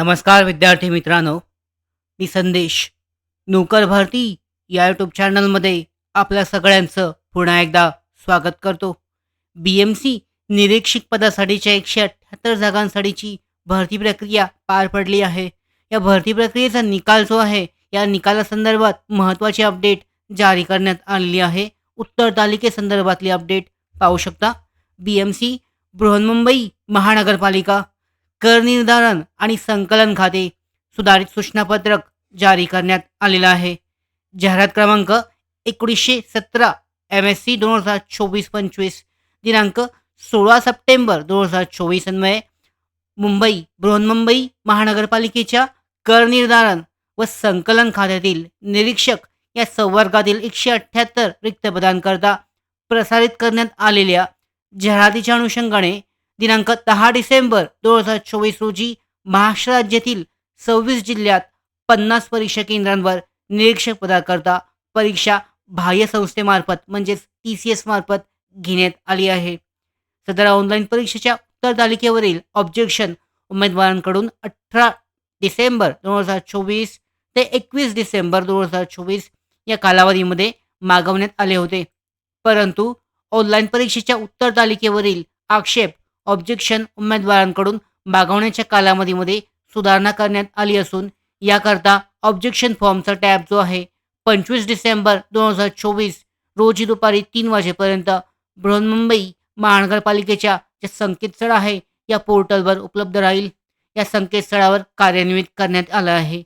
नमस्कार विद्यार्थी मित्रांनो मी संदेश. नोकर भारती या यूट्यूब चॅनलमध्ये आपल्या सगळ्यांचं पुन्हा एकदा स्वागत करतो. बी एम सी निरीक्षक पदासाठीच्या एकशे अठ्ठ्याहत्तर जागांसाठीची भरती प्रक्रिया पार पडली आहे. या भरती प्रक्रियेचा निकाल जो आहे या निकालासंदर्भात महत्त्वाची अपडेट जारी करण्यात आलेली आहे. उत्तर तालिकेसंदर्भातली अपडेट पाहू शकता. बी एम सी बृहन्मुंबई महानगरपालिका कर निर्धारण आणि संकलन खाते सुधारित सूचनापत्रक जारी करण्यात आलेलं आहे. जाहिरात क्रमांक एकोणीसशे सतरा एम एस सी दोन हजार चोवीस पंचवीस दिनांक सोळा सप्टेंबर दोन हजार चोवीस अन्वये मुंबई बृहन्मुंबई महानगरपालिकेच्या कर निर्धारण व संकलन खात्यातील निरीक्षक या संवर्गातील एकशे अठ्ठ्याहत्तर रिक्त पदांकरता प्रसारित करण्यात आलेल्या जाहिरातीच्या अनुषंगाने दिनांक दहा डिसेंबर दोन हजार चोवीस रोजी महाराष्ट्र राज्यातील सव्वीस जिल्ह्यात पन्नास परीक्षा केंद्रांवर निरीक्षक पदाकरता परीक्षा बाह्य संस्थेमार्फत म्हणजेच टी सी एस मार्फत घेण्यात आली आहे. सदर ऑनलाईन परीक्षेच्या उत्तर तालिकेवरील ऑब्जेक्शन उमेदवारांकडून अठरा डिसेंबर दोन हजार चोवीस ते एकवीस डिसेंबर दोन हजार चोवीस या कालावधीमध्ये मागवण्यात आले होते. परंतु ऑनलाईन परीक्षेच्या उत्तर तालिकेवरील आक्षेप ऑब्जेक्शन उमेदवारांकडून भागवण्याच्या कालावधीमध्ये सुधारणा करण्यात आली असून याकरता ऑब्जेक्शन फॉर्मचा टॅब जो आहे पंचवीस डिसेंबर दोन हजार चोवीस रोजी दुपारी तीन वाजेपर्यंत बृहन्मुंबई महानगरपालिकेच्या जे संकेतस्थळ आहे या पोर्टलवर उपलब्ध राहील. या संकेतस्थळावर कार्यान्वित करण्यात आलं आहे.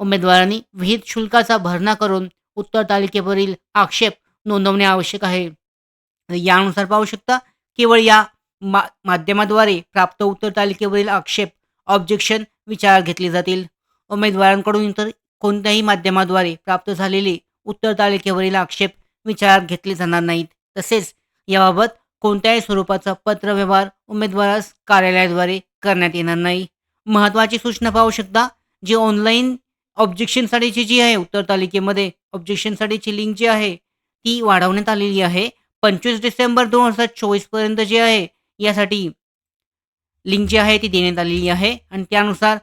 उमेदवारांनी विहित शुल्काचा भरणा करून उत्तर तालिकेवरील आक्षेप नोंदवणे आवश्यक आहे. यानुसार पाहू शकता केवळ या मा माध्यमाद्वारे प्राप्त उत्तर तालिकेवरील आक्षेप ऑब्जेक्शन विचारात घेतले जातील. उमेदवारांकडून इतर कोणत्याही माध्यमाद्वारे प्राप्त झालेले उत्तर तालिकेवरील आक्षेप विचारात घेतले जाणार नाहीत. तसेच याबाबत कोणत्याही स्वरूपाचा पत्रव्यवहार उमेदवारास कार्यालयाद्वारे करण्यात येणार नाही. महत्त्वाची सूचना पाहू शकता जी ऑनलाईन ऑब्जेक्शनसाठीची जी आहे उत्तर तालिकेमध्ये ऑब्जेक्शनसाठीची लिंक जी आहे ती वाढवण्यात आलेली आहे. पंचवीस डिसेंबर दोन हजार चोवीसपर्यंत जी आहे यासाठी लिंक जी आहे ती देण्यात आलेली आहे. आणि त्यानुसार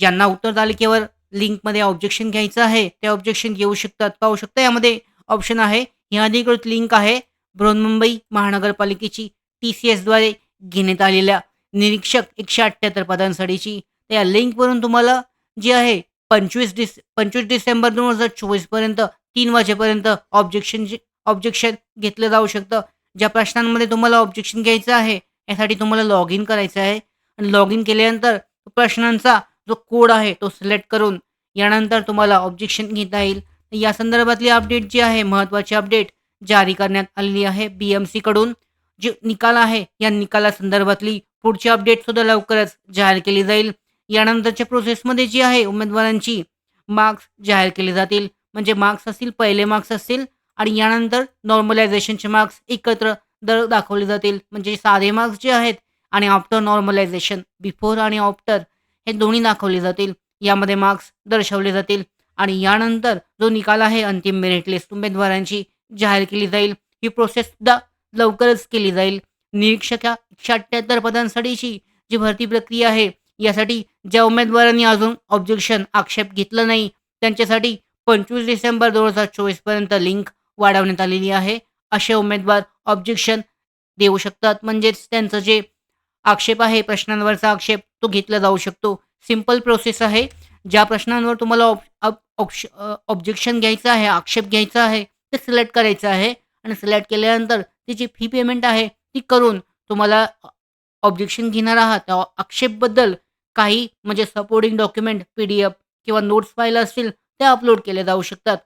ज्यांना उत्तर तालिकेवर लिंकमध्ये ऑब्जेक्शन घ्यायचं आहे ते ऑब्जेक्शन घेऊ शकतात पाहू शकता. यामध्ये ऑप्शन आहे ही अधिकृत लिंक आहे बृहन्मुंबई महानगरपालिकेची टी सी एसद्वारे घेण्यात आलेल्या निरीक्षक एकशे अठ्ठ्याहत्तर पदांसाठीची. त्या लिंकवरून तुम्हाला जे आहे पंचवीस डिस पंचवीस डिसेंबर दोन हजार चोवीसपर्यंत तीन वाजेपर्यंत ऑब्जेक्शन ऑब्जेक्शन घेतलं जाऊ शकतं. ज्या प्रश्नांमध्ये तुम्हाला ऑब्जेक्शन घ्यायचं आहे यासाठी तुम्हाला लॉग इन करायचं आहे. आणि लॉग इन केल्यानंतर प्रश्नांचा जो कोड आहे तो सिलेक्ट करून यानंतर तुम्हाला ऑब्जेक्शन घेता येईल. या संदर्भातली अपडेट जी आहे महत्त्वाची अपडेट जारी करण्यात आलेली आहे बी एम सीकडून जे निकाल आहे या निकालासंदर्भातली पुढची अपडेटसुद्धा लवकरच जाहीर केली जाईल. यानंतरच्या प्रोसेसमध्ये जी आहे उमेदवारांची मार्क्स जाहीर केले जातील. म्हणजे मार्क्स असतील पहिले मार्क्स असतील आणि यानंतर नॉर्मलायझेशनचे मार्क्स एकत्र दर दाखवले जातील. म्हणजे साधे मार्क्स जे आहेत आणि आफ्टर नॉर्मलायझेशन बिफोर आणि आफ्टर हे दोन्ही दाखवले जातील. यामध्ये मार्क्स दर्शवले जातील. आणि यानंतर जो निकाल आहे अंतिम मेरिट लिस्ट उमेदवारांची जाहीर केली जाईल. ही प्रोसेस सुद्धा लवकरच केली जाईल. निरीक्षक या एकशे अठ्ठ्याहत्तर पदांसाठीची जी भरती प्रक्रिया आहे यासाठी ज्या उमेदवारांनी अजून ऑब्जेक्शन आक्षेप घेतलं नाही त्यांच्यासाठी पंचवीस डिसेंबर दोन हजार चोवीसपर्यंत लिंक वाढवण्यात आलेली आहे. असे उमेदवार ऑब्जेक्शन देऊ शकतात. म्हणजेच त्यांचं जे आक्षेप आहे प्रश्नांवरचा आक्षेप तो घेतला जाऊ शकतो. सिंपल प्रोसेस आहे. ज्या प्रश्नांवर तुम्हाला ऑब्जेक्शन घ्यायचं आहे आक्षेप घ्यायचा आहे ते सिलेक्ट करायचं आहे. आणि सिलेक्ट केल्यानंतर ती जी फी पेमेंट आहे ती करून तुम्हाला ऑब्जेक्शन घेणार आहात. त्या आक्षेपबद्दल काही म्हणजे supporting document P D F किंवा नोट्स फाईल असतील त्या अपलोड केले जाऊ शकतात.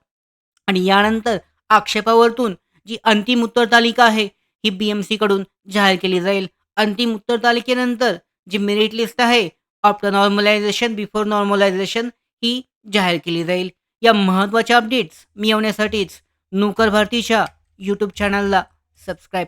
आणि यानंतर आक्षेपावरतून जी अंतिम उत्तर तालिका आहे ही बी एम सीकडून जाहीर केली जाईल. अंतिम उत्तर तालिकेनंतर जी मेरिट लिस्ट आहे आफ्टर नॉर्मलायझेशन बिफोर नॉर्मलायझेशन ही जाहीर केली जाईल. या महत्त्वाच्या अपडेट्स मिळवण्यासाठीच नोकर भारतीच्या यूट्यूब चॅनलला सबस्क्राईब